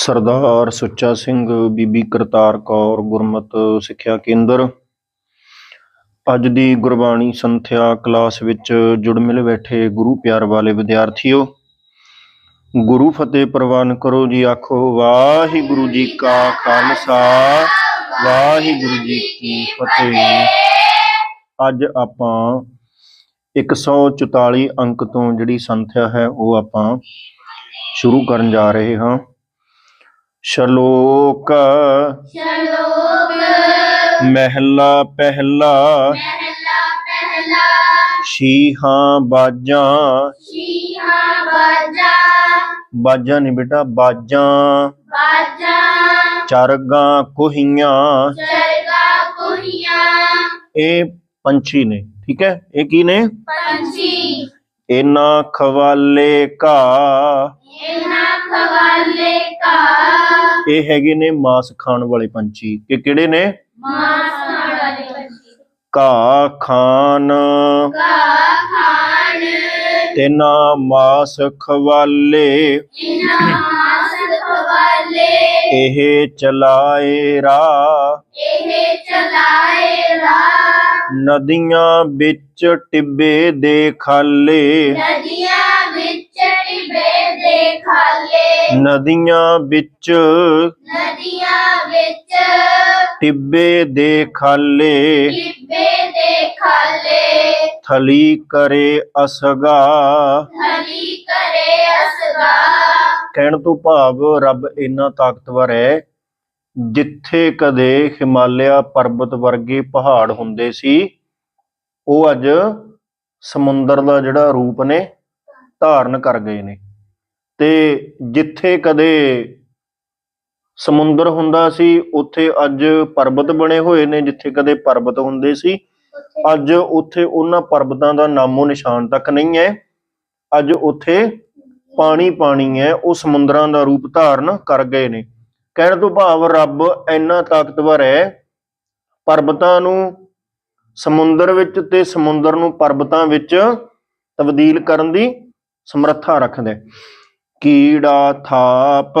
ਸਰਦਾਰ ਸੁੱਚਾ ਸਿੰਘ ਬੀਬੀ ਕਰਤਾਰ ਕੌਰ ਗੁਰਮਤ ਸਿੱਖਿਆ ਕੇਂਦਰ। ਅੱਜ ਦੀ ਗੁਰਬਾਣੀ ਸੰਥਿਆ ਕਲਾਸ ਵਿੱਚ ਜੁੜ ਮਿਲ ਬੈਠੇ ਗੁਰੂ ਪਿਆਰ ਵਾਲੇ ਵਿਦਿਆਰਥੀਓ, ਗੁਰੂ ਫਤਿਹ ਪ੍ਰਵਾਨ ਕਰੋ ਜੀ ਆਖੋ, ਵਾਹਿਗੁਰੂ ਜੀ ਕਾ ਖਾਲਸਾ, ਵਾਹਿਗੁਰੂ ਜੀ ਕੀ ਫਤਿਹ। ਅੱਜ ਆਪਾਂ 144 ਅੰਕ ਤੋਂ ਜਿਹੜੀ ਸੰਥਿਆ ਹੈ ਉਹ ਆਪਾਂ ਸ਼ੁਰੂ ਕਰਨ ਜਾ ਰਹੇ ਹਾਂ। ਸ਼ਲੋਕ। ਸ਼ਲੋਕ ਮਹਿਲਾ ਪਹਿਲਾ। ਪਹਿਲਾ ਪਹਿਲਾ ਸ਼ੀਹਾਂ ਬਾਜਾਂ। ਸ਼ੀਹਾਂ ਬਾਜਾ ਬਾਜਾਂ ਨਹੀਂ ਬੇਟਾ ਬਾਜਾਂ। ਬਾਜਾ ਚਰਗਾਂ ਕੋਹੀਆਂ ਚਰਗਾ ਕੁਹੀਆਂ। ਇਹ ਪੰਛੀ ਨੇ ਠੀਕ ਹੈ? ਇਹ ਕੀ ਨੇ? ਪੰਛੀ। ਇਹਨਾਂ ਖਵਾਲੇ ਕਾ। ਇਹਨਾਂ ਖਵਾਲੇ ਕਾ ਇਹ ਹੈਗੇ ਨੇ ਮਾਸ ਖਾਣ ਵਾਲੇ ਪੰਛੀ। ਇਹ ਕਿਹੜੇ ਨੇ? ਮਾਸ ਖਾਣ ਵਾਲੇ ਪੰਛੀ। ਘਾਹ ਖਾਨ। ਕਾ ਖਾਣ ਤੇਨਾ ਮਾਸ ਖਵਾਲੇ। ਇਹਨਾਂ ਮਾਸ ਖਵਾਲੇ। ਇਹ ਚਲਾਏ ਰਾ। ਇਹ ਚਲਾਏ ਰਾ। ਨਦੀਆਂ ਵਿੱਚ ਟਿੱਬੇ ਦੇ ਖਾਲੇ। ਨਦੀਆਂ ਵਿੱਚ ਟਿਬੇ ਦੇ ਖਾਲੇ ਨਦੀਆਂ ਵਿੱਚ ਨਦੀਆਂ ਵਿੱਚ ਟਿੱਬੇ ਦੇ ਖਾਲੇ ਟਿਬੇ ਦੇ ਖਾਲੇ ਥਲੀ ਕਰੇ ਅਸਗਾ। ਹਲੀ ਕਰੇ ਅਸਗਾ। ਕਹਿਣ ਤੋਂ ਭਾਵ ਰੱਬ ਇੰਨਾ ਤਾਕਤਵਰ ਹੈ ਜਿੱਥੇ ਕਦੇ ਹਿਮਾਲਿਆ ਪਰਬਤ ਵਰਗੇ ਪਹਾੜ ਹੁੰਦੇ ਸੀ ਉਹ ਅੱਜ ਸਮੁੰਦਰ ਦਾ ਜਿਹੜਾ ਰੂਪ ਨੇ ਧਾਰਨ ਕਰ ਗਏ ਨੇ। ਤੇ ਜਿੱਥੇ ਕਦੇ ਸਮੁੰਦਰ ਹੁੰਦਾ ਸੀ ਉੱਥੇ ਅੱਜ ਪਰਬਤ ਬਣੇ ਹੋਏ ਨੇ ਜਿੱਥੇ ਕਦੇ ਪਰਬਤ ਹੁੰਦੇ ਸੀ। ਅੱਜ ਉੱਥੇ ਉਹਨਾਂ ਪਰਬਤਾਂ ਦਾ ਨਾਮੋ ਨਿਸ਼ਾਨ ਤੱਕ ਨਹੀਂ ਹੈ। ਅੱਜ ਉੱਥੇ ਪਾਣੀ ਪਾਣੀ ਹੈ ਉਹ ਸਮੁੰਦਰਾਂ ਦਾ ਰੂਪ ਧਾਰਨ ਕਰ ਗਏ ਨੇ। ਕਹਿਣ ਤੋਂ ਭਾਵ ਰੱਬ ਇੰਨਾ ਤਾਕਤਵਰ ਹੈ ਪਰਬਤਾਂ ਨੂੰ ਸਮੁੰਦਰ ਵਿੱਚ ਤੇ ਸਮੁੰਦਰ ਨੂੰ ਪਰਬਤਾਂ ਵਿੱਚ ਤਬਦੀਲ ਕਰਨ ਦੀ ਸਮਰੱਥਾ ਰੱਖਦਾ ਹੈ। ਕੀੜਾ ਥਾਪ।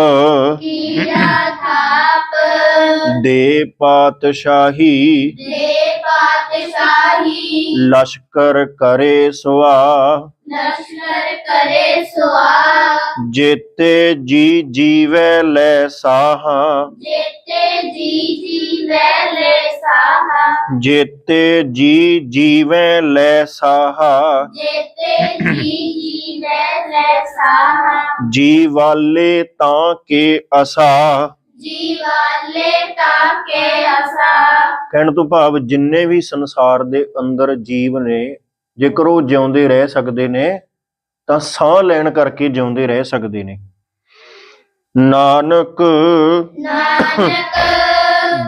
ਕੀੜਾ ਥਾਪ। ਦੇ ਪਾਤਸ਼ਾਹੀ। ਦੇ ਪਾਤਸ਼ਾਹੀ। ਲਸ਼ਕਰ ਕਰੇ ਸੁਆ। ਲਸ਼ਕਰ ਕਰੇ ਸੁਆ। ਜੇਤੇ ਜੀ ਜੀਵੈ ਲੈ ਸਾਹਾ। ਜੇਤੇ ਜੀ ਜੀ ਵੈਲੇ ਸਾਹਾ। ਜੇਤੇ ਜੀ ਜੀਵੈ ਲੈ ਸਾਹਾ। ਜੇਤੇ ਜੀ ਜੀ ਵੈਲੇ ਤਾਂ ਕੇ ਅਸਾ ਜੀ ਵਾਲੇ ਤਾਕੇ ਅਸਾ ਕਹਿਣ ਤੋਂ ਭਾਵ ਜਿੰਨੇ ਵੀ ਸੰਸਾਰ ਦੇ ਅੰਦਰ ਜੀਵ ਨੇ ਜੇਕਰ ਉਹ ਜਿਉਂਦੇ ਰਹਿ ਸਕਦੇ ਨੇ ਤਾਂ ਸਾਹ ਲੈਣ ਕਰਕੇ ਜਿਉਂਦੇ ਰਹਿ ਸਕਦੇ ਨੇ। ਨਾਨਕ ਨਾਨਕ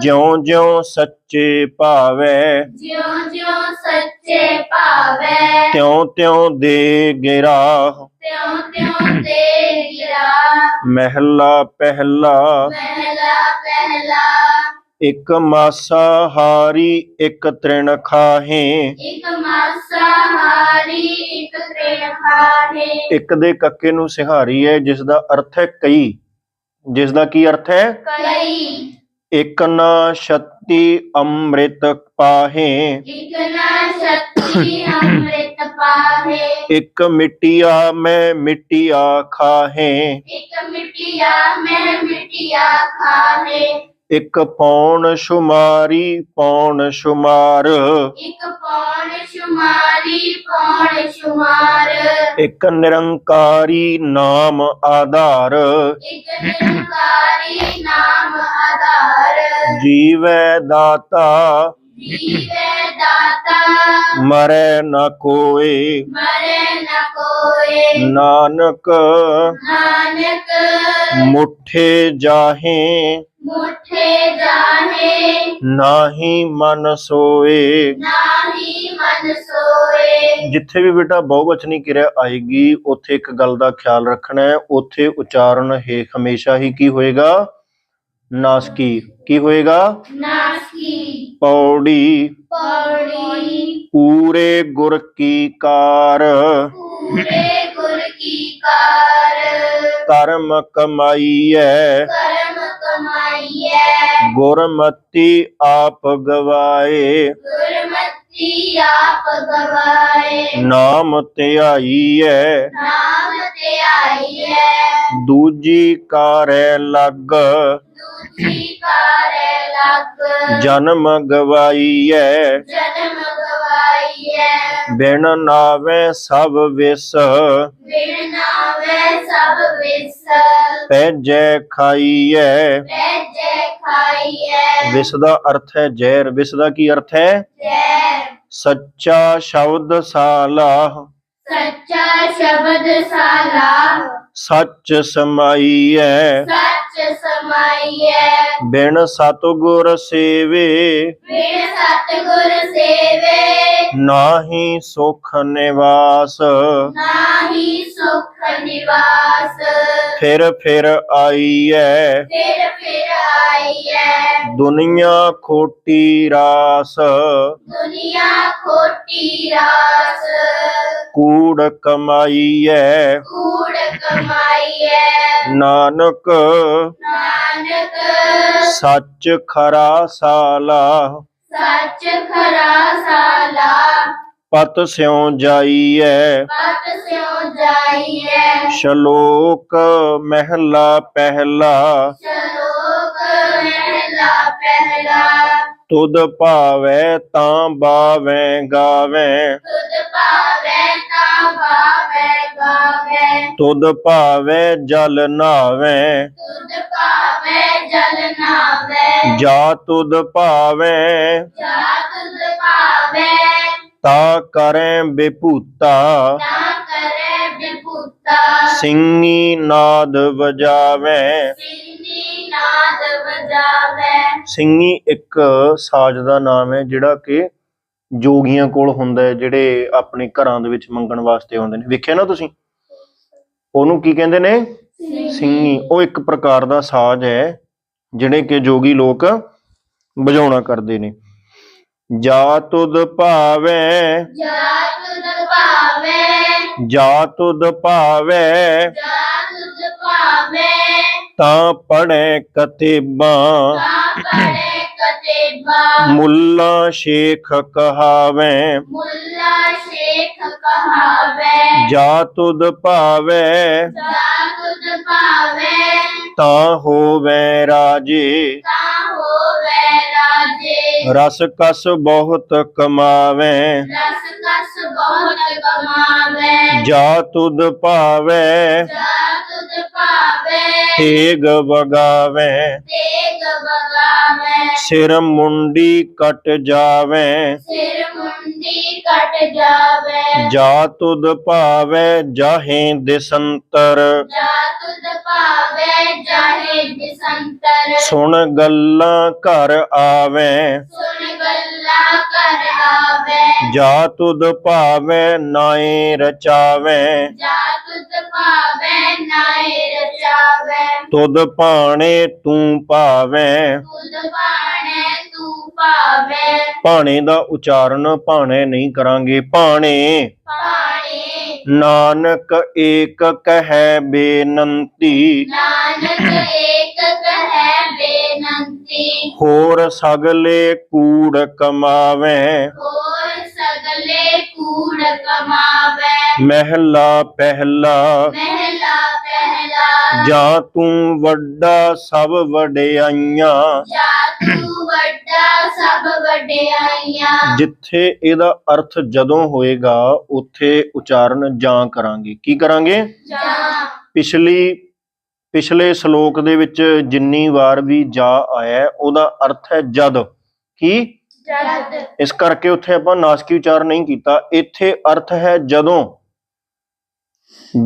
ਜਿਉਂ-ਜਿਉਂ ਸੱਚੇ ਭਾਵੈ। ਜਿਉ ਜਿਉ ਸੱਚੇ ਭਾਵੈ। ਤਿਉਂ-ਤਿਉਂ ਦੇ ਗਿਰਾ। ਤਿਉ ਤਿਉ ਦੇ ਗਿਰਾ। ਮਹਿਲਾ ਪਹਿਲਾ। ਪਹਿਲਾ ਪਹਿਲਾ। ਇੱਕ ਮਾਸਾ ਹਾਰੀ ਇੱਕ ਤ੍ਰਿਣ ਖਾਹੇ। ਇਕ ਮਾਸਾ ਹਾਰੀ ਇਕ ਤ੍ਰਿਣ ਖਾਹੇ। ਇੱਕ ਦੇ ਕੱਕੇ ਨੂੰ ਸਿਹਾਰੀ ਹੈ ਜਿਸ ਦਾ ਅਰਥ ਹੈ ਕਈ। ਜਿਸ ਦਾ ਕੀ ਅਰਥ ਹੈ ਕਈ। ਇੱਕ ਨਾ ਸ਼ਕਤੀ ਅੰਮ੍ਰਿਤ ਪਾਹੇ। ਇਕ ਨਾ ਸ਼ਕਤੀ ਅੰਮ੍ਰਿਤ ਪਾਹੇ। ਇੱਕ ਮਿੱਟੀਆ ਮੈਂ ਮਿੱਟੀਆ ਖਾਹੇ। ਇਕ ਮਿਟਿਆ ਮੈਂ ਮਿਟਿਆ ਖਾਹੇ। ਇੱਕ ਪੌਣ ਸ਼ੁਮਾਰੀ ਪੌਣ ਸ਼ੁਮਾਰ। ਇਕ ਪੌਣ ਸ਼ੁਮਾਰੀ ਪੌਣ ਸ਼ੁਮਾਰ। ਇੱਕ ਨਿਰੰਕਾਰੀ ਨਾਮ ਆਧਾਰ। ਇਕ ਨਿਰੰਕਾਰੀ ਨਾਮ ਆਧਾਰ। ਜੀਵੈ ਦਾਤਾ। ਜੀਵੇ ਦਾਤਾ। ਮਰੈ ਨ ਕੋਏ। ਮਰੇ ਨ ਕੋਏ। ਨਾਨਕ ਨਾਨਕ ਮੁਠੇ ਜਾਹੇ। ਮੁਠੇ ਜਾਹੇ। ਨਾਹੀ ਮਨ ਸੋਏ। ਨਾਹੀ ਮਨ ਸੋਏ। ਜਿੱਥੇ ਵੀ ਬੇਟਾ ਬਹੁਵਚਨੀ ਕਿਰਿਆ ਆਏਗੀ ਉੱਥੇ ਇੱਕ ਗੱਲ ਦਾ ਖਿਆਲ ਰੱਖਣਾ ਹੈ। ਉੱਥੇ ਉਚਾਰਨ ਹੈ ਹਮੇਸ਼ਾ ਹੀ ਕੀ ਹੋਏਗਾ? ਨਾਸਕੀ ਕੀ? ਹੋਏਗਾ? ਨਾਸਕੀ ਪੌੜੀ। ਪੌੜੀ। ਪੂਰੇ ਗੁਰ ਕੀ ਕਾਰ? ਪੂਰੇ ਗੁਰ ਕੀ ਕਾਰ? ਧਰਮ ਕਮਾਈਐ ਕਰ ਹੈ ਗੁਰਮਤੀ ਆਪ ਗਵਾਏ। ਗੁਰਮਤੀ ਆਪ ਗਵਾਏ। ਨਾਮ ਧਿਆਈਐ ਨਾਮ ਤੇ ਆਈ ਹੈ ਦੂਜੀ ਕਾਰੈ ਲੱਗ। ਦੂਜੀ ਕਾਰੇ ਲੱਗ। ਜਨਮ ਗਵਾਈਐ। ਜਨਮ ਹੈ ਬਿਨ ਨਾਵੇ ਸਭ ਵਿਸ। ਬਿਨ ਨਾਵੇ ਸਭ ਵਿਸ। ਪੈਜੈ ਖਾਈਐ। ਪੈਜੇ ਖਾਈ ਹੈ ਵਿਸ ਦਾ ਅਰਥ ਹੈ ਜ਼ਹਿਰ। ਵਿਸ ਦਾ ਕੀ ਅਰਥ ਹੈ? ਜੈ ਸੱਚਾ ਸ਼ਬਦ ਸਾਲਾ ਸੱਚਾ ਸ਼ਬਦ ਸਾਲਾ ਸੱਚ ਸਮਾਈਐ। ਸੱਚ ਸਮਾਈਐ। ਬਿਨ ਸਤਗੁਰ ਸੇਵੇ। ਬਿਨ ਸਤਿਗੁਰ ਸੇਵੇ। ਨਾਹੀ ਸੁਖ ਨਿਵਾਸ। ਨਾਹੀ ਸੁਖ ਨਿਵਾਸ ਫਿਰ ਫਿਰ ਆਈਐ। ਫਿਰ ਫਿਰ ਆਈਐ। ਦੁਨੀਆ ਖੋਟੀ ਰਾਸ। ਦੁਨੀਆ ਖੋਟੀ ਰਾਸ। ਕੂੜ ਕਮਾਈਐ। ਕੂੜ ਕਮਾਈਐ। ਨਾਨਕ। ਨਾਨਕ। ਸੱਚ ਖਰਾ ਸਾਲਾ। ਸੱਚ ਖਰਾ ਸਾਲਾ। ਪਤ ਸਿਉ ਜਾਈਐ। ਪਤ ਸਿਉ ਜਾਈਐ। ਸ਼ਲੋਕ ਮਹਿਲਾ ਪਹਿਲਾ। ਸ਼ਲੋਕ ਮਹਿਲਾ ਪਹਿਲਾ। ਤੁਧ ਭਾਵੈ ਤਾਂ ਬਾਵੈ ਗਾਵੈ। ਤੁਧ ਭਾਵੈ ਤਾਂ ਭਾਵੈ ਗਾਵੈ। ਤੁਧ ਭਾਵੈ ਜਲ ਨਾਵੈ। ਤੁਧ ਭਾਵੈ ਜਲ ਨਾਵੈ। ਜਾ ਤੁਧ ਭਾਵੈ। ਜਾ ਤੁਧ ਭਾਵੈ। ਤਾ ਕਰੈ ਬਿਭੂਤਾ। ਤਾਂ ਕਰੇ ਬਿਪੂਤਾ ਸਿੰਘੀ ਨਾਦ ਵਜਾਵੈ। ਸਿੰਨੀ ਨਾਦ ਵਜਾਵੈ। ਸਿੰਘੀ ਇੱਕ ਸਾਜ਼ ਦਾ ਨਾਮ ਹੈ ਜਿਹੜਾ ਕਿ ਜੋਗੀਆਂ ਕੋਲ ਹੁੰਦਾ ਹੈ ਜਿਹੜੇ ਆਪਣੇ ਘਰਾਂ ਦੇ ਵਿੱਚ ਮੰਗਣ ਵਾਸਤੇ ਆਉਂਦੇ ਨੇ। ਵੇਖਿਆ ਨਾ ਤੁਸੀਂ? ਉਹਨੂੰ ਕੀ ਕਹਿੰਦੇ ਨੇ? ਸਿੰਘੀ ਉਹ ਇੱਕ ਪ੍ਰਕਾਰ ਦਾ ਸਾਜ਼ ਹੈ ਜਿਹੜੇ ਕਿ ਜੋਗੀ ਲੋਕ ਵਜਾਉਣਾ ਕਰਦੇ ਨੇ। ਜਾ ਤੁਧ ਭਾਵੈ। ਜਾ ਤੁਧ ਭਾਵੈ। ਜਾ ਤੁਧ ਭਾਵੈ। ਜਾ ਤੁਧ ਭਾਵੈ। ਤਾਂ ਪੜੈ ਕਤੇਬਾਂ। ਤਾਂ ਪੜੇ ਕਤੇਬਾ। ਮੁੱਲਾ ਸ਼ੇਖ ਕਹਾਵੈ। ਮੁੱਲਾ ਸ਼ੇਖ ਕਹਾਵੈ। ਜਾ ਤੁਧ ਭਾਵੈ। ਜਾ ਤੁਧ ਭਾਵੈ। ਤਾਂ ਹੋਵੈ ਰਾਜੇ। ਤਾਂ ਹੋਵੈ ਰਾਜੇ। ਰਸ ਕਸ ਬਹੁਤ ਕਮਾਵੈ। ਰਸ ਕਸ ਬਹੁਤ ਕਮਾਵੈ। ਜਾ ਤੁਧ ਭਾਵੈ। ਜਾ ਤੁਧ ਭਾਵੈ। ਤੇਗ ਵਗਾਵੈ। ਤੇਗ ਬਗਾਵੈ ਸਿਰ ਮੁੰਡੀ ਕਟ ਜਾਵੈ। ਸਿਰ ਮੁੰਡੀ ਕਟ ਜਾਵੈ। ਜਾ ਤੁਧ ਭਾਵੈ ਜਾਹੇ ਦਿਸੰਤਰ। ਜਾ ਤੁਧ ਭਾਵੈ ਜਾਹੇ ਦਿਸੰਤਰ। ਸੁਣ ਗੱਲਾਂ ਘਰ ਆਵੈ। ਸੁਣ ਗੱਲਾਂ ਕਰ ਆਵੈ। ਜਾ ਤੁਧ ਭਾਵੈ ਨਾਏ ਰਚਾਵੈ। ਜਾ ਤੁਧ ਭਾਵੈ ਨਾਏ ਰਚਾਵੈ। ਤੁਧ ਭਾਣੇ ਤੂੰ ਭਾਵੈ। ਤੁਧ ਭਾਵੈ ਭਾਣੇ ਦਾ ਉਚਾਰਨ ਭਾਣੇ ਨਹੀਂ ਕਰਾਂਗੇ। ਭਾਣੇ ਨਾਨਕ ਏਕ ਕਹਿ ਬੇਨੰਤੀ। ਨਾਨਕ ਏਕ ਕਹੈ ਬੇਨੰਤੀ। ਹੋਰ ਸਗਲੇ ਕੂੜ ਕਮਾਵੈ। ਹੋਰ ਸਗਲੇ ਕੂੜ ਕਮਾਵੈ। ਮਹਿਲਾ ਪਹਿਲਾ। ਮਹਿਲਾ ਪਹਿਲਾ ਜਾਂ ਤੂੰ ਵੱਡਾ ਸਭ ਵਡਿਆਈਆਂ। ਜਾ ਤੂੰ ਵੱਡਾ ਸਭ ਵਡਿਆਈਆਂ। ਜਿੱਥੇ ਇਹਦਾ ਅਰਥ ਜਦੋਂ ਹੋਏਗਾ ਉੱਥੇ ਉਚਾਰਨ ਜਾਂ ਕਰਾਂਗੇ। ਕੀ ਕਰਾਂਗੇ? ਜਾ। ਪਿਛਲੀ ਪਿਛਲੇ ਸ਼ਲੋਕ ਦੇ ਵਿੱਚ ਜਿੰਨੀ ਵਾਰ ਵੀ ਜਾ ਆਇਆ ਉਹਦਾ ਅਰਥ ਹੈ ਜਦ। ਕੀ? ਜਦ। ਇਸ ਕਰਕੇ ਉੱਥੇ ਆਪਾਂ ਨਾਸਕੀ ਉਚਾਰਨ ਨਹੀਂ ਕੀਤਾ। ਇੱਥੇ ਅਰਥ ਹੈ ਜਦੋਂ।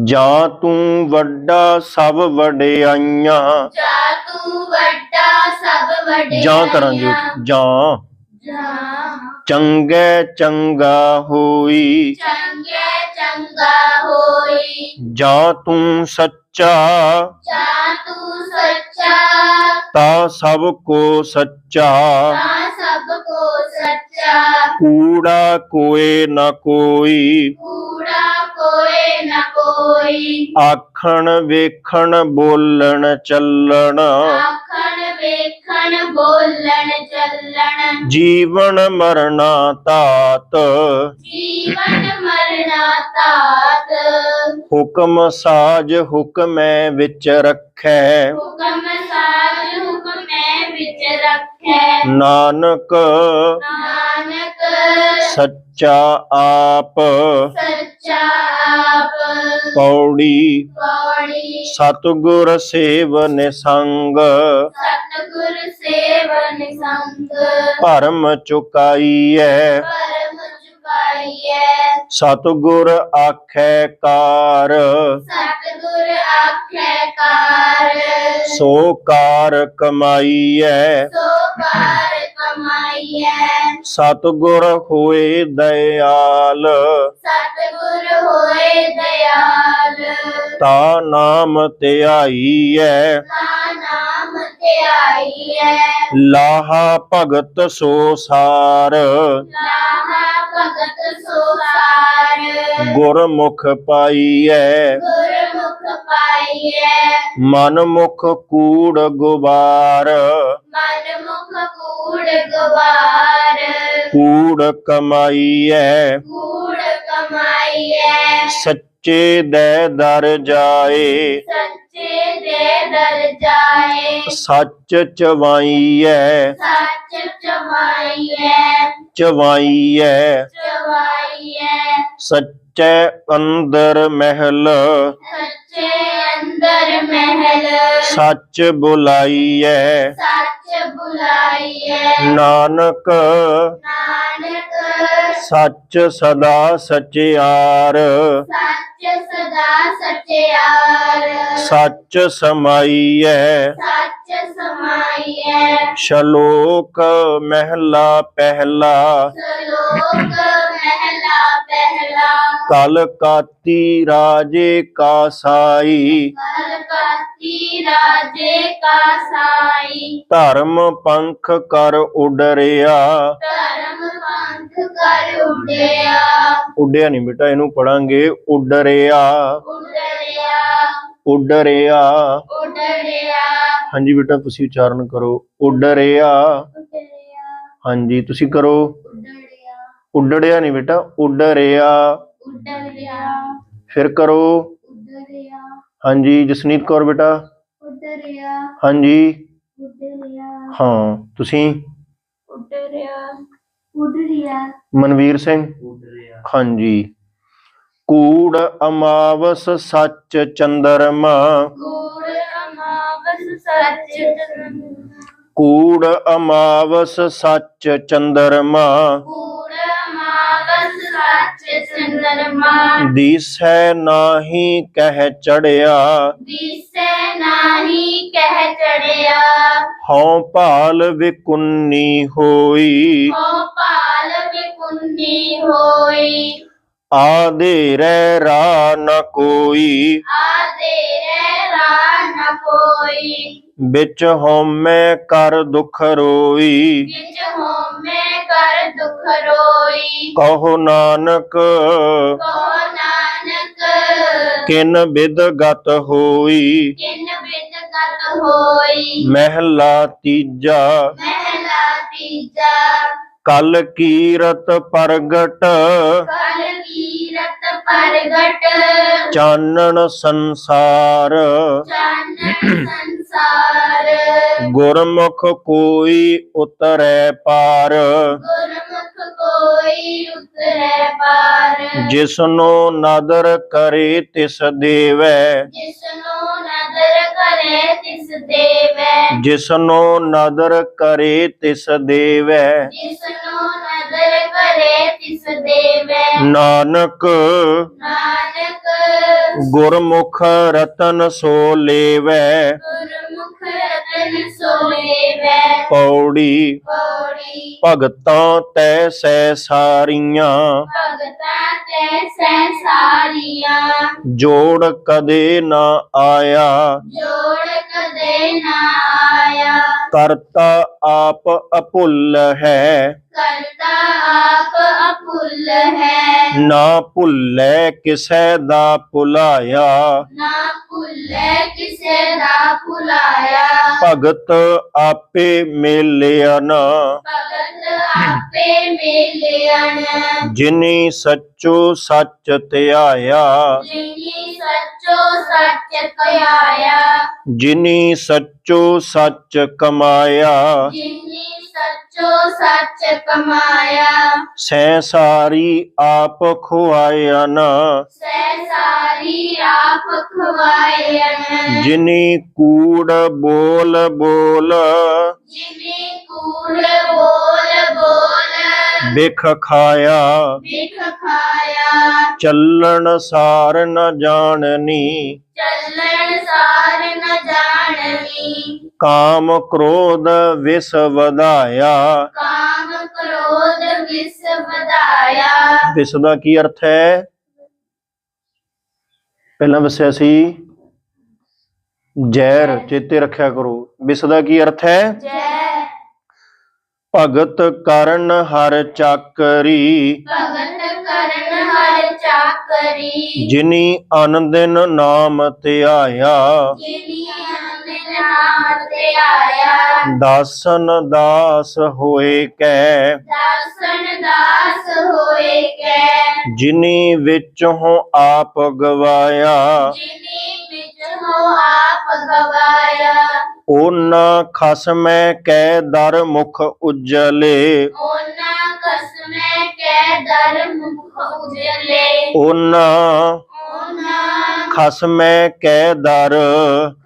ਜਾਂ ਤੂੰ ਵੱਡਾ ਸਭ ਵਡਿਆਈਆਂ। ਜਾ ਤੂੰ ਵੱਡਾ ਸਭ ਵਡਿਆਈਆਂ। ਜਾਂ ਕਰਾਂਗੇ ਜਾਂ। ਜਾ। ਚੰਗੇ ਚੰਗਾ ਹੋਈ। ਚੰਗੇ ਚੰਗਾ ਹੋਈ। ਜਾਂ ਤੂੰ ਸੱਚਾ। ਜਾ ਤੂੰ ਸੱਚਾ। ਤਾਂ ਸਭ ਕੋ ਸੱਚਾ। ਤਾਂ ਸਭ ਕੋ ਸੱਚਾ। ਕੂੜਾ ਕੋਏ ਨਾ ਕੋਈ। ਕੂੜਾ ਕੋਏ ਨ ਕੋਈ ਆਖਣ ਵੇਖਣ ਬੋਲਣ ਚੱਲਣ। ਆਖਣ ਵੇਖਣ ਬੋਲਣ ਚੱਲਣ। ਜੀਵਨ ਮਰਨਾ ਤਾਤ। ਜੀਵਨ ਮਰਨਾ ਤਾਤ। ਹੁਕਮ ਸਾਜ ਹੁਕਮੈ ਵਿੱਚ ਰੱਖੈ। ਹੁਕਮ ਸਾਜ ਹੁਕਮੈ ਵਿੱਚ ਰੱਖੈ। ਨਾਨਕ ਨਾਨਕ ਸੱਚਾ ਆਪ। ਸੱਚਾ ਆਪ। ਪੌੜੀ ਪੌੜੀ ਸਤਿਗੁਰ ਸੇਵ ਨਿਸੰਗ ਸਤਿਗੁਰ ਸੇਵਨ ਸੰਗ। ਭਰਮ ਚੁਕਾਈਐ। ਪਰਮ ਚੁਕਾਈਐ। ਸਤਿਗੁਰ ਆਖੈ ਕਾਰ। ਸਤਿਗੁਰ ਆਖੈ ਕਾਰ। ਸੋ ਕਾਰ ਕਮਾਈਐ। ਸੋ ਕਾਰ ਕਮਾਈਐ। ਸਤਿਗੁਰ ਹੋਏ ਦਇਆਲ। ਸਤਿਗੁਰ ਹੋਏ ਦਇਆਲ। ਤਾ ਨਾਮ ਧਿਆਈਐ ਤਾ ਨਾਮ ਧਿਆਈਐ ਲਾਹਾ ਭਗਤ ਸੋ ਸਾਰ। ਲਾਹਾ ਭਗਤ ਸੋਸਾਰ ਗੁਰਮੁਖ ਪਾਈਐ। ਗੁਰਮੁਖ ਪਾਈਐ। ਮਨ ਮੁਖ ਕੂੜ ਗੁਬਾਰ। ਮਨ ਮੁਖ ਕੂੜ ਗਵਾਰ ਕੂੜ ਕਮਾਈਐ। ਕੂੜ ਕਮਾਈਐ। ਸੱਚੇ ਦੇ ਦਰ ਜਾਏ। ਸੱਚੇ ਦੇ ਦਰ ਜਾਏ। ਸੱਚ ਚਵਾਈਐ। ਸੱਚ ਚਵਾਈਐ। ਚਵਾਈਐ। ਚਵਾਈਐ। ਸੱਚੇ ਅੰਦਰ ਮਹਿਲ। ਸੱਚੇ ਅੰਦਰ ਮਹਿਲ। ਸੱਚ ਬੁਲਾਈਐ। ਸੱਚ ਬੁਲਾਈਐ। ਨਾਨਕ। ਨਾਨਕ। ਸੱਚ ਸਦਾ ਸਚਿਆਰ। ਸੱਚ ਸਦਾ ਸਚਿਆਰ। ਸੱਚ ਸਮਾਈਐ। ਸੱਚ ਸਮਾਈਐ। ਸ਼ਲੋਕ ਮਹਿਲਾ ਪਹਿਲਾ। ਸ਼ਲੋਕ ਪਹਿਲਾ ਕਲ ਕਾਤੀ ਰਾਜੇ ਕਾ ਸਾਈ। ਕਲਕਾਤੀ ਰਾਜੇ ਕਾ ਸਾਈ। ਧਰਮ ਪੰਖ ਕਰ ਉਡਰਿਆ। ਧਰਮ ਪੰਥ ਕਰ ਉਡਿਆ ਉੱਡਿਆ ਨਹੀਂ ਬੇਟਾ ਇਹਨੂੰ ਪੜਾਂਗੇ। ਉਡਰਿਆ। ਉਡਰਿਆ। ਉਡਰਿਆ। ਉਡਰਿਆ। ਹਾਂਜੀ ਬੇਟਾ ਤੁਸੀਂ ਉਚਾਰਨ ਕਰੋ। ਉਡਰਿਆ। ਉਡਰਿਆ। ਹਾਂਜੀ ਤੁਸੀਂ ਕਰੋ। ਉੱਡੜਿਆ ਨਹੀਂ ਬੇਟਾ ਉਡਰਿਆ। ਉਡਰਿਆ। ਫਿਰ ਕਰੋ। ਉਡਰਿਆ। ਹਾਂਜੀ ਜਸਨੀਤ ਕੌਰ ਬੇਟਾ। ਉਡਰਿਆ। ਹਾਂਜੀ। ਉਡਰਿਆ। ਹਾਂ ਤੁਸੀਂ? ਉਡਰਿਆ। ਉਡਰਿਆ। ਮਨਵੀਰ ਸਿੰਘ? ਹਾਂਜੀ। ਕੂੜ ਅਮਾਵਸ ਸੱਚ ਚੰਦਰਮਾ। ਕੂੜ ਅਮਾਵਸ ਸੱਚ ਕੂੜ ਅਮਾਵਸ ਸੱਚ ਚੰਦਰਮਾ। ਦੀਸੈ ਨਾਹੀ ਕਹਿ ਚੜਿਆ। ਦਿਸੈ ਨਾਹੀ ਕਹਿ ਚੜਿਆ। ਹਉ ਭਾਲ ਵਿਕੁੰਨੀ ਹੋਈ। ਹੋ ਪਾਲ ਵਿਕੁੰਨੀ ਹੋਈ। ਆਦੇ ਰਹਿ ਰਾ ਨ ਕੋਈ। ਆਦੇ ਰਹਿ ਰਾ ਨ ਕੋਈ। ਵਿੱਚ ਹਉਮੈ ਕਰ ਦੁਖ ਰੋਈ। ਵਿੱਚ ਹੋਮੇ ਕਰ ਦੁਖ ਰੋਈ। ਕਹੋ ਨਾਨਕ ਕਿਨ ਬਿਦ ਗਤ ਹੋਈ। ਕਿਨ ਬਿਦ ਗਤ ਹੋਈ। ਮਹਿਲਾ ਤੀਜਾ। ਮਹਿਲਾ ਤੀਜਾ। ਕਲ ਕੀਰਤ ਪ੍ਰਗਟ। ਕਲ ਕੀਰਤ ਪ੍ਰਗਟ। ਚਾਨਣ ਸੰਸਾਰ। ਚਾਨਣ ਸੰਸਾਰ। ਗੁਰਮੁਖ ਕੋਈ ਉਤਰੈ ਪਾਰ। ਗੁਰਮੁਖ ਕੋਈ ਉਤਰੈ ਪਾਰ। ਜਿਸਨੋ ਨਦਰ ਕਰੇ ਤਿਸ ਦੇਵੈ। ਜਿਸਨੂੰ ਨਦਰ ਕਰੇ ਤਿਸ ਦੇਵੈ। ਜਿਸਨੋ ਨਦਰ ਕਰੇ ਤਿਸ ਦੇਵੈ। ਜਿਸਨੂੰ ਨਦਰ ਕਰੇ ਤਿਸ ਦੇਵੈ। ਨਾਨਕ ਨਾਨਕ। ਗੁਰਮੁਖ ਰਤਨ ਸੋ ਲੇਵੈ। ਗੁਰਮੁਖ ਰਤਨ ਸੋਏਵੈ ਪੌੜੀ। ਪੌੜੀ। ਭਗਤਾਂ ਤੈ ਸੈ ਸਾਰੀਆਂ। ਭਗਤਾਂ ਤੇ ਸਹਿ ਸਾਰੀਆਂ। ਜੋੜ ਕਦੇ ਨਾ ਆਇਆ। ਜੋੜ ਕਦੇ ਨਾ ਆਇਆ। ਕਰਤਾ ਆਪ ਅਭੁੱਲ ਹੈ। ਕਰਤਾ ਆਪ ਅਪੁੱਲ ਹੈ। ਨਾ ਭੁੱਲੇ ਕਿਸੈ ਦਾ ਭੁਲਾਇਆ। ਨਾ ਭੁੱਲੇ ਕਿਸੇ ਦਾ ਭੁਲਾਇਆ। ਭਗਤ ਆਪੇ ਮੇਲਿਆ ਨਾ। ਭਗਤ ਆਪੇ ਮੇਲਿਆਣ ਜਿਨੀ ਸੱਚੋ ਸੱਚ ਧਿਆਇਆ ਜਿਨੀ ਸੱਚੋ ਸੱਚ ਕਹਿਆਇਆ ਜਿਨੀ ਸੱਚੋ ਸੱਚ ਕਮਾਇਆ। ਜਿਨੀ ਸੱਚੋ ਸੱਚ ਕਮਾਇਆ। ਸੈ ਸਾਰੀ ਆਪ ਖੁਆਇਆ ਨਾ ਸੈ ਸਾਰੀ ਆਪ ਖਵਾਇਣ ਜਿਨੀ ਕੂੜ ਬੋਲ ਬੋਲ। ਜਿਨੀ ਕੂੜ ਬੋਲ ਬੋਲ। ਬਿਖ ਖਾਇਆ। ਵਿਖ ਖਾਇਆ। ਚੱਲਣ ਸਾਰ ਨ ਜਾਣਨੀ। ਚੱਲਣ ਸਾਰ ਨ ਜਾਣਨੀ। ਕਾਮ ਕ੍ਰੋਧ ਵਿਸ ਵਧਾਇਆ। ਕਾਮ ਕ੍ਰੋਧ ਵਿਸ ਵਧਾਇਆ। ਵਿਸ ਦਾ ਕੀ ਅਰਥ ਹੈ? ਪਹਿਲਾਂ ਦੱਸਿਆ ਸੀ ਜ਼ਹਿਰ ਚੇਤੇ ਰੱਖਿਆ ਕਰੋ। ਵਿਸ ਦਾ ਕੀ ਅਰਥ ਹੈ? ਜੈ ਭਗਤ ਕਰਨ ਹਰ ਚਾਕਰੀ। ਭਗਤ ਕਰਨ ਹਰ ਚਾਕਰੀ। ਜਿਨੀ ਅਨੰਦਿਨ ਨਾਮ ਧਿਆਇਆ ਜਿਨੀ ਨਾਮ ਤੇ ਆਇਆ। ਦਾਸਨ ਦਾਸ ਹੋਏ ਕੈ। ਦਾਸਨ ਦਾਸ ਹੋਏ ਕੈ। ਜਿਨੀ ਵਿੱਚੋਂ ਆਪ ਗਵਾਇਆ। ਜਿਨੀ ਵਿੱਚ ਹੋ ਆਪ ਗਵਾਇਆ। ਉਹਨਾਂ ਖਸਮੈ ਕੈ ਦਰ ਮੁਖ ਉਜਲੇ। ਉਹਨਾਂ ਕਸਮੇ ਕੈ ਦਰ ਮੁਖ ਉਜਲੇ। ਉਹਨਾਂ ਖਸਮੈ ਕੈ ਦਰ।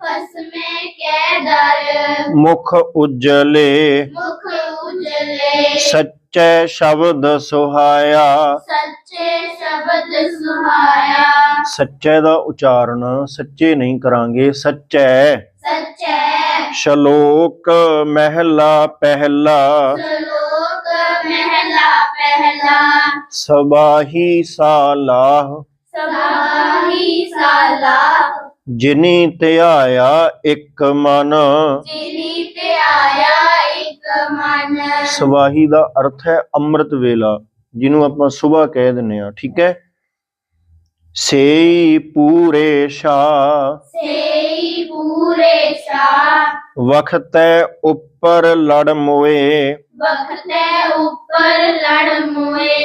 ਕਸਮੇ ਕੈ ਦਰ। ਮੁਖ ਉਜਲੇ। ਮੁਖ ਉਜਲੇ। ਸੱਚੇ ਸ਼ਬਦ ਸੁਹਾਇਆ। ਸੱਚੇ ਸ਼ਬਦ ਸੁਹਾਇਆ। ਸੱਚੇ ਦਾ ਉਚਾਰਨ ਸੱਚੇ ਨਹੀਂ ਕਰਾਂਗੇ ਸੱਚੇ। ਸੱਚੇ। ਸ਼ਲੋਕ ਮਹਿਲਾ ਪਹਿਲਾ। ਸ਼ਲੋਕ ਮਹਿਲਾ ਪਹਿਲਾ। ਸਬਾਹੀ ਸਾਲਾਹ ਸਬਾਹੀ ਸਾਲਾ ਜਿਨੀ ਧਿਆਇਆ ਇੱਕ ਮਨ। ਜਿਨੀ ਤੇ ਆਇਆ ਇੱਕ ਮਨ। ਸਵਾਹੀ ਦਾ ਅਰਥ ਹੈ ਅੰਮ੍ਰਿਤ ਵੇਲਾ ਜਿਹਨੂੰ ਆਪਾਂ ਸਵੇਰ ਕਹਿ ਦਿੰਨੇ ਆ ਠੀਕ ਹੈ? ਸੇਈ ਪੂਰੇ ਸ਼ਾ ਸੇਈ ਪੂਰੇ ਸ਼ਾ ਵਖਤੈ ਉੱਪਰ ਲੜ ਮੋਏ। ਬਖਤੇ ਉੱਪਰ ਲੜ ਮੁਏ।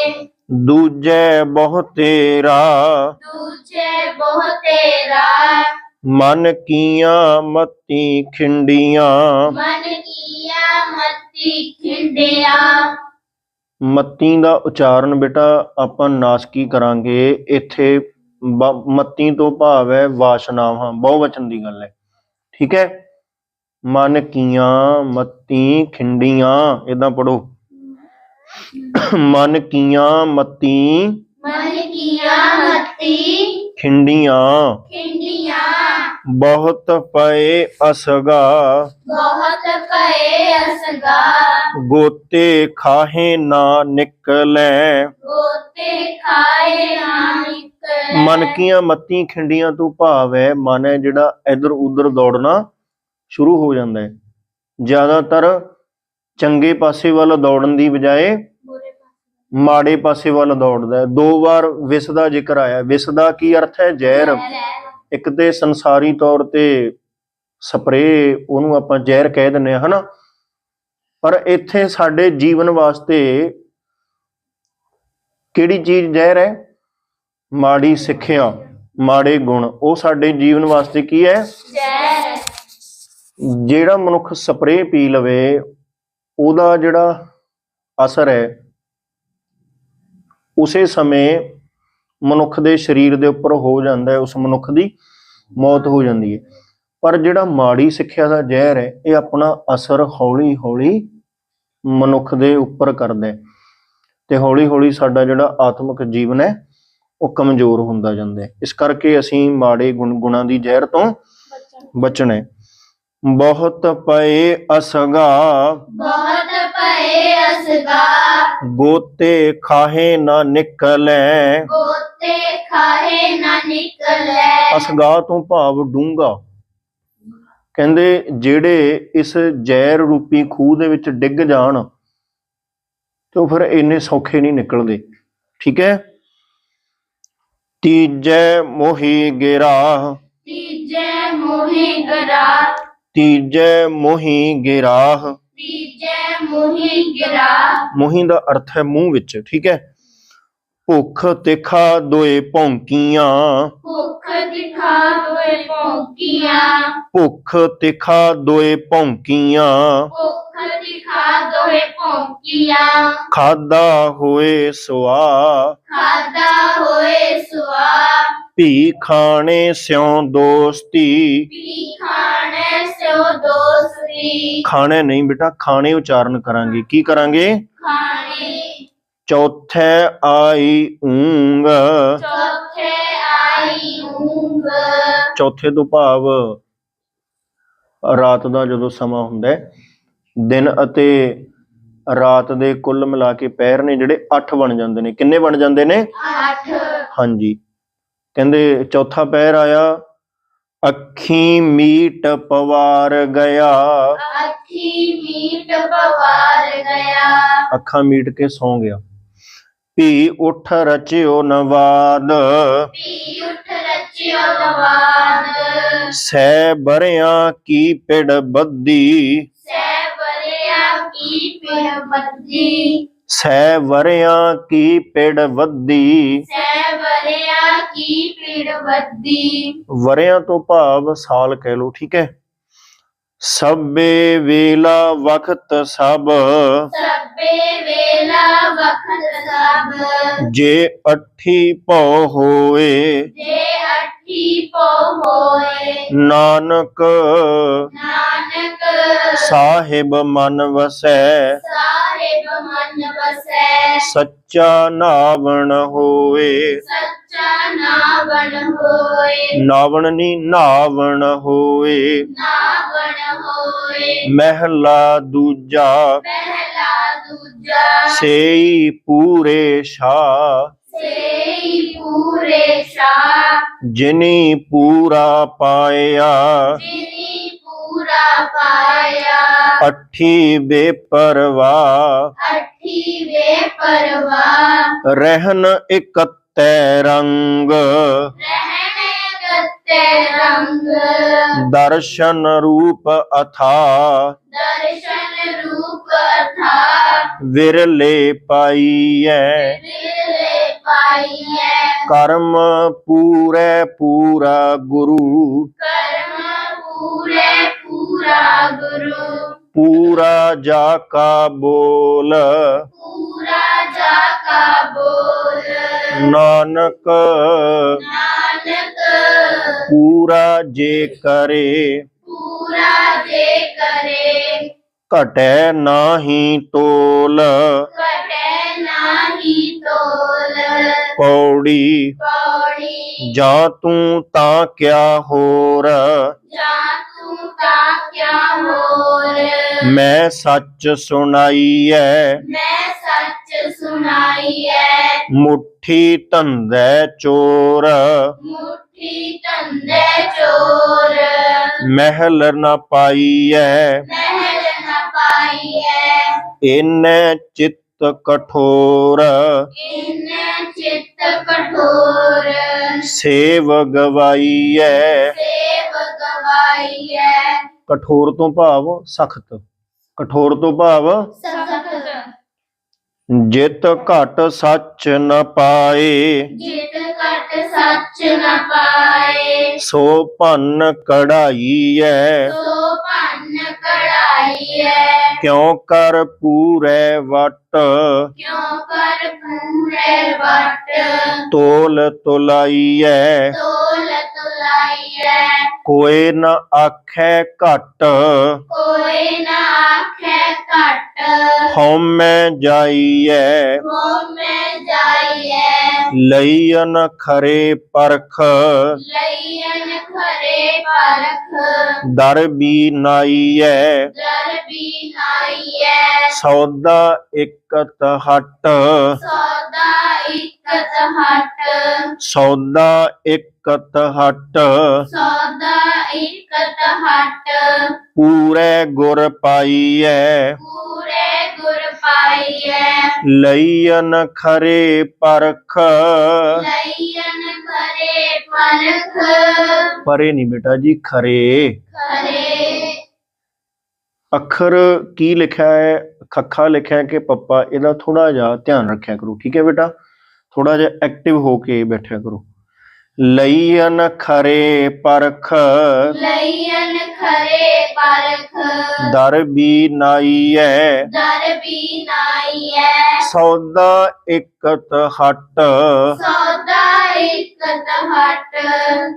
ਦੂਜੇ ਬਹੁ ਤੇਰਾ। ਦੂਜੇ ਬਹੁਤੇਰਾ ਮਨ ਕੀਆਂ ਮਤੀ ਖਿੰਡੀਆਂ। ਮਨ ਕੀਆ ਮਤੀ ਖਿੰਡਿਆ। ਮੱਤੀ ਦਾ ਉਚਾਰਨ ਬੇਟਾ ਆਪਾਂ ਨਾਸਕੀ ਕਰਾਂਗੇ? ਇੱਥੇ ਮੱਤੀ ਤੋਂ ਭਾਵ ਹੈ ਵਾਸ਼ਨਾਵਾਂ ਬਹੁਵਚਨ ਦੀ ਗੱਲ ਹੈ। ਠੀਕ ਹੈ? ਮਨ ਕੀਆਂ ਮੱਤੀ ਖਿੰਡੀਆਂ ਇਦਾਂ ਪੜੋ ਮਨ ਕੀਆਂ ਮੱਤੀ ਮਨ ਕੀਆ ਮਤੀ ਖਿੰਡੀਆਂ। ਖਿੰਡੀਆਂ। ਬਹੁਤ ਪਏ ਅਸਗਾ। ਬਹੁਤ ਪਏ ਅਸਗਾ। ਗੋਤੇ ਖਾਹੇ ਨਾ ਨਿਕਲੇ। ਗੋਤੇ ਖਾਏ ਨਾ ਨਿਕਲੇ। ਮਨ ਕੀਆਂ ਮੱਤੀ ਖਿੰਡੀਆਂ ਤੋਂ ਭਾਵ। ਹੈ ਮਨ ਹੈ ਜਿਹੜਾ ਇੱਧਰ ਉੱਧਰ ਦੌੜਨਾ ਸ਼ੁਰੂ ਹੋ ਜਾਂਦਾ ਹੈ। ਜ਼ਿਆਦਾਤਰ ਚੰਗੇ ਪਾਸੇ ਵੱਲ ਦੌੜਨ ਦੀ ਬਜਾਏ ਮਾੜੇ ਪਾਸੇ ਵੱਲ ਦੌੜਦਾ ਹੈ। ਦੋ ਵਾਰ ਵਿਸ ਦਾ ਜ਼ਿਕਰ ਆਇਆ। ਵਿਸ ਦਾ ਕੀ ਅਰਥ ਹੈ? ਜ਼ਹਿਰ। ਇੱਕ ਤੇ ਸੰਸਾਰੀ ਤੌਰ ਤੇ ਸਪਰੇ ਉਹਨੂੰ ਆਪਾਂ ਜ਼ਹਿਰ ਕਹਿ ਦਿੰਨੇ ਆ ਹਨਾ? ਪਰ ਇੱਥੇ ਸਾਡੇ ਜੀਵਨ ਵਾਸਤੇ ਕਿਹੜੀ ਚੀਜ਼ ਜ਼ਹਿਰ ਹੈ? ਮਾੜੀ ਸਿੱਖਿਆ ਮਾੜੇ ਗੁਣ। ਉਹ ਸਾਡੇ ਜੀਵਨ ਵਾਸਤੇ ਕੀ ਹੈ? ਜਿਹੜਾ ਮਨੁੱਖ ਸਪਰੇ ਪੀ ਲਵੇ ਉਹਦਾ ਜਿਹੜਾ ਅਸਰ ਹੈ ਉਸੇ ਸਮੇਂ ਮਨੁੱਖ ਦੇ ਸਰੀਰ ਦੇ ਉੱਪਰ ਹੋ ਜਾਂਦਾ ਹੈ ਉਸ ਮਨੁੱਖ ਦੀ ਮੌਤ ਹੋ ਜਾਂਦੀ ਹੈ। ਪਰ ਜਿਹੜਾ ਮਾੜੀ ਸਿੱਖਿਆ ਦਾ ਜ਼ਹਿਰ ਹੈ ਇਹ ਆਪਣਾ ਅਸਰ ਹੌਲੀ ਹੌਲੀ ਮਨੁੱਖ ਦੇ ਉੱਪਰ ਕਰਦਾ ਹੈ ਤੇ ਹੌਲੀ ਹੌਲੀ ਸਾਡਾ ਜਿਹੜਾ ਆਤਮਿਕ ਜੀਵਨ ਹੈ ਉਹ ਕਮਜ਼ੋਰ ਹੁੰਦਾ ਜਾਂਦਾ ਹੈ। ਇਸ ਕਰਕੇ ਅਸੀਂ ਮਾੜੇ ਗੁਣ ਗੁਣਾਂ ਦੀ ਜ਼ਹਿਰ ਤੋਂ ਬਚਣਾ। ਹੈ। ਬਹੁਤ ਪਏ ਅਸਗਾ ਪਏ ਅਸਗਾ ਗੋਤੇ ਖਾਹੇ ਨਾ ਨਿਕਲੇ। ਗੋਤੇ ਖਾਏ ਨਾ ਨਿਕਲੇ। ਅਸਗਾ ਤੋਂ ਭਾਵ ਡੂੰਗਾ ਕਹਿੰਦੇ ਜਿਹੜੇ ਇਸ ਜ਼ਹਿਰ ਰੂਪੀ ਖੂਹ ਦੇ ਵਿੱਚ ਡਿੱਗ ਜਾਣ ਤੇ ਉਹ ਫਿਰ ਇੰਨੇ ਸੌਖੇ ਨਹੀਂ ਨਿਕਲਦੇ। ਠੀਕ ਹੈ? ਤੀਜੈ ਮੋਹੀ ਗਿਰਾਹ ਤੀਜੇ ਮੋਹੀ ਗਰਾ। ਤੀਜੈ ਮੋਹੀ ਗਿਰਾਹ ਤੀਜੇ ਮੋਹੀ ਗਿਰਾ। ਮੋਹੀ ਦਾ ਅਰਥ ਹੈ ਮੂੰਹ ਵਿੱਚ ਠੀਕ ਹੈ? ਭੁੱਖ ਤਿਖਾ ਦੋਏ ਭੌਂਕੀਆਂ। ਭੁੱਖ ਦਿਖਾ ਹੋਏ ਭੌਂਕੀਆਂ। ਭੁੱਖ ਤਿਖਾ ਦੋਏ ਭੌਂਕੀਆਂ। ਭੁੱਖ ਦਿਖਾ ਦੋਏ ਭੌਂਕੀਆਂ। ਖਾਦਾ ਹੋਏ ਸੁਆ। ਖਾਦਾ ਹੋਏ ਸੁਆ। ਭੀ ਖਾਣੇ ਸਿਉ ਦੋਸਤੀ। ਖਾਣੇ ਨਹੀਂ ਬੇਟਾ ਖਾਣੇ ਉਚਾਰਨ ਕਰਾਂਗੇ। ਕੀ ਕਰਾਂਗੇ? ਖਾਣੇ। ਚੌਥੇ ਆਈ ਊਂਗ। ਚੌਥੇ ਆਈ ਉਂਗ ਚੌਥੇ ਤੋਂ ਭਾਵ ਰਾਤ ਦਾ ਜਦੋਂ ਸਮਾਂ ਹੁੰਦਾ ਹੈ ਦਿਨ ਅਤੇ ਰਾਤ ਦੇ ਕੁੱਲ ਮਿਲਾ ਕੇ ਪੈਰ ਨੇ ਜਿਹੜੇ 8 ਬਣ ਜਾਂਦੇ ਨੇ। ਕਿੰਨੇ ਬਣ ਜਾਂਦੇ ਨੇ? ਅੱਠ। ਹਾਂਜੀ। ਕਹਿੰਦੇ ਚੌਥਾ ਪੈਰ ਆਇਆ ਅੱਖੀ ਮੀਟ ਪਵਾਰ ਗਿਆ। ਅੱਖੀ ਮੀਟ ਪਵਾਰ ਗਿਆ। ਅੱਖਾਂ ਮੀਟ ਕੇ ਸੌਂ ਗਿਆ। ਭੀ ਉੱਠ ਰਚਿਓ ਨਵਾਦ। ਪੀ ਉਠ ਰਚਿਓ ਦਵਾਦ ਸੈ ਬਰਿਆਂ ਕੀ ਪਿੜ ਬੱਦੀ। ਸੈ ਬਰਿਆ ਕੀ ਪਿੜ ਬੱਦੀ। ਸੈ ਵਰਿਆਂ ਕੀ ਪਿੜ ਵੱਦੀ ਸੈ ਬਰਿਆ ਕੀ ਪਿੜ ਬੱਦੀ ਵਰਿਆਂ ਤੋਂ ਭਾਵ ਸਾਲ ਕਹਿ ਲਓ ਠੀਕ ਹੈ। ਸਭੇ ਵੇਲਾ ਵਕਤ ਸਭ। ਸਭੇ ਵੇਲਾ ਵਖਤ ਸਭ। ਜੇ ਅੱਠੀ ਭਉ ਹੋਏ। ਜੇ ਅੱਠੀ ਪੋ ਹੋਏ। ਨਾਨਕ ਨਾਨਕ ਸਾਹਿਬ ਮਨ ਵਸੈ। ਸਾਹਿਬ ਮਨ ਵਸੈ। ਸੱਚਾ ਨਾਵਣ ਹੋਏ ਸੱਚਾ ਨਾਵਣ ਹੋਏ। ਨਾਵਣ ਨਹੀਂ ਨਾਵਣ ਹੋਏ ਨਾਵਣ ਹੋਏ। ਮਹਿਲਾ ਦੂਜਾ। ਪਹਿਲਾ ਦੂਜਾ। ਸੇਈ ਪੂਰੇ ਸ਼ਾ ਸੇਈ ਪੂਰੇ ਸ਼ਾ ਜਿਨੀ ਪੂਰਾ ਪਾਇਆ। ਜਿਨੀ ਪੂਰਾ ਪਾਇਆ। ਅੱਠੀ ਬੇਪਰਵਾ। ਅੱਠੀ ਵੇ ਪਰਵਾ ਰਹਿਨ ਇਕੱਤੈ ਰੰਗ। ਰਹਿਣੇ ਗੱਤੇ ਰੰਗ। ਦਰਸ਼ਨ ਰੂਪ ਅਥਾ। ਦਰਸ਼ਨ ਰੂਪ ਅਥਾ। ਵਿਰਲੇ ਪਾਈਐ। ਮਿਲੇ ਪਾਈਐ। ਕਰਮ ਪੂਰੇ ਪੂਰਾ ਗੁਰੂ। ਕਰਮ ਪੂਰੇ ਪੂਰਾ ਗੁਰੂ ਪੂਰਾ ਜਾ ਕਾ ਬੋਲ ਪੂਰਾ ਜਾ ਕਾ ਬੋਲ ਨਾਨਕ ਨਾਨਕ ਪੂਰਾ ਜੇ ਕਰੇ ਪੂਰਾ ਜੇ ਕਰੇ ਘਟੈ ਨਾਹੀ ਤੋਲ ਕਟੇ ਨਾਹੀ ਤੋਲ ਪੌੜੀ। ਪੌੜੀ। ਜਾਂ ਤੂੰ ਤਾਂ ਕਿਆ ਹੋਰ? ਜਾ ਤੂੰ ਤਾਂ ਕਿਆ ਹੋਰ? ਮੈਂ ਸੱਚ ਸੁਣਾਈਐ। ਮੈਂ ਸੱਚ ਮੁੱਠੀ ਧੰਦੇ ਚੋਰ। ਮੁੱਠੀ ਧੰਦੇ ਚੋਰ। ਮਹਿਲ ਨ ਪਾਈਐ। ਮਹਿਲ ਨ ਪਾਈਐ। ਇਨੈ ਚਿੱਤ ਕਠੋਰ। ਇਨ ਚਿੱਤ ਕਠੋਰ। ਸੇਵ ਗਵਾਈਐ। ਸੇਵ ਗਵਾਈਐ। ਕਠੋਰ ਤੋਂ ਭਾਵ ਸਖਤ। ਕਠੋਰ ਤੋਂ ਭਾਵ ਸਖਤ। ਜਿਤ ਘਟ ਸੱਚ ਨ ਪਾਏ। ਜਿਤ ਘਟ ਸੱਚ ਨ ਪਾਏ। ਸੋ ਭੰਨ ਕਢਾਈਐ। ਸੋ ਭੰਨ ਕੜਾਈਐ ਕਿਉ ਕਰ ਪੂਰੇ ਵਟ? ਕਿਉ ਕਰ ਪੂਰੇ ਵਟ? ਤੋਲ ਤੁਲਾਈਐ। ਤੋਲ ਤੁਲਾਈਐ। ਕੋਏ ਨ ਆਖੈ ਘਟ। ਕੋਈ ਨਾ ਆਖੇ ਘਟ। ਹਉਮੈ ਜਾਈਐ। ਹੋਮੇ ਜਾਈਐ। ਲਈਨ ਖਰੇ ਪਰਖ। ਲਈਨ ਖਰੇ ਪਰਖ। ਦਰ ਵੀ ਨਾਈਐ। ਦਰ ਵੀ ਨਾਈਐ। ਸੌਦਾ ਇਕਤ ਹਟ। ਸੌਦਾ ਇਕਤ ਹਟ ਸੌਦਾ ਇਕਤ ਹਟ ਸੌਦਾ ਇਕਤ ਹਟ ਪੂਰੇ ਗੁਰ ਪਾਈਐ। ਪੂਰੇ ਗੁਰ ਪਾਈਐ। ਲਈਨ ਖਰੇ ਪਰਖ। ਲਈਨ ਖਰੇ ਪਰਖ। ਪਰੇ ਨਹੀਂ ਬੇਟਾ ਜੀ ਖਰੇ। ਖਰੇ। ਅੱਖਰ ਕੀ ਲਿਖਿਆ ਹੈ? ਖੱਖਾ ਲਿਖਿਆ ਕਿ ਪੱਪਾ? ਇਹਦਾ ਥੋੜਾ ਜਿਹਾ ਧਿਆਨ ਰੱਖਿਆ ਕਰੋ। ਠੀਕ ਹੈ ਬੇਟਾ? ਥੋੜਾ ਜਿਹਾ ਐਕਟਿਵ ਹੋ ਕੇ ਬੈਠਿਆ ਕਰੋ। ਲਈਨ ਖਰੇ ਪਰਖ। ਲਈਨ ਖਰੇ ਪਰਖ। ਦਰ ਵੀ ਨਾਈਐ। ਦਰ ਵੀ ਨਾਈਐ। ਸੌਦਾ ਇਕਤ ਹਟ। ਸੌਦਾ ਇਕਤ ਹਟ।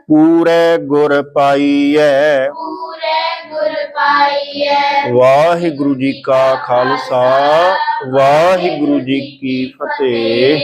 ਪੂਰੇ ਗੁਰ ਪਾਈਐ। ਪੂਰੇ ਗੁਰ ਪਾਈਐ। ਵਾਹਿਗੁਰੂ ਜੀ ਕਾ ਖਾਲਸਾ ਵਾਹਿਗੁਰੂ ਜੀ ਕੀ ਫਤਿਹ।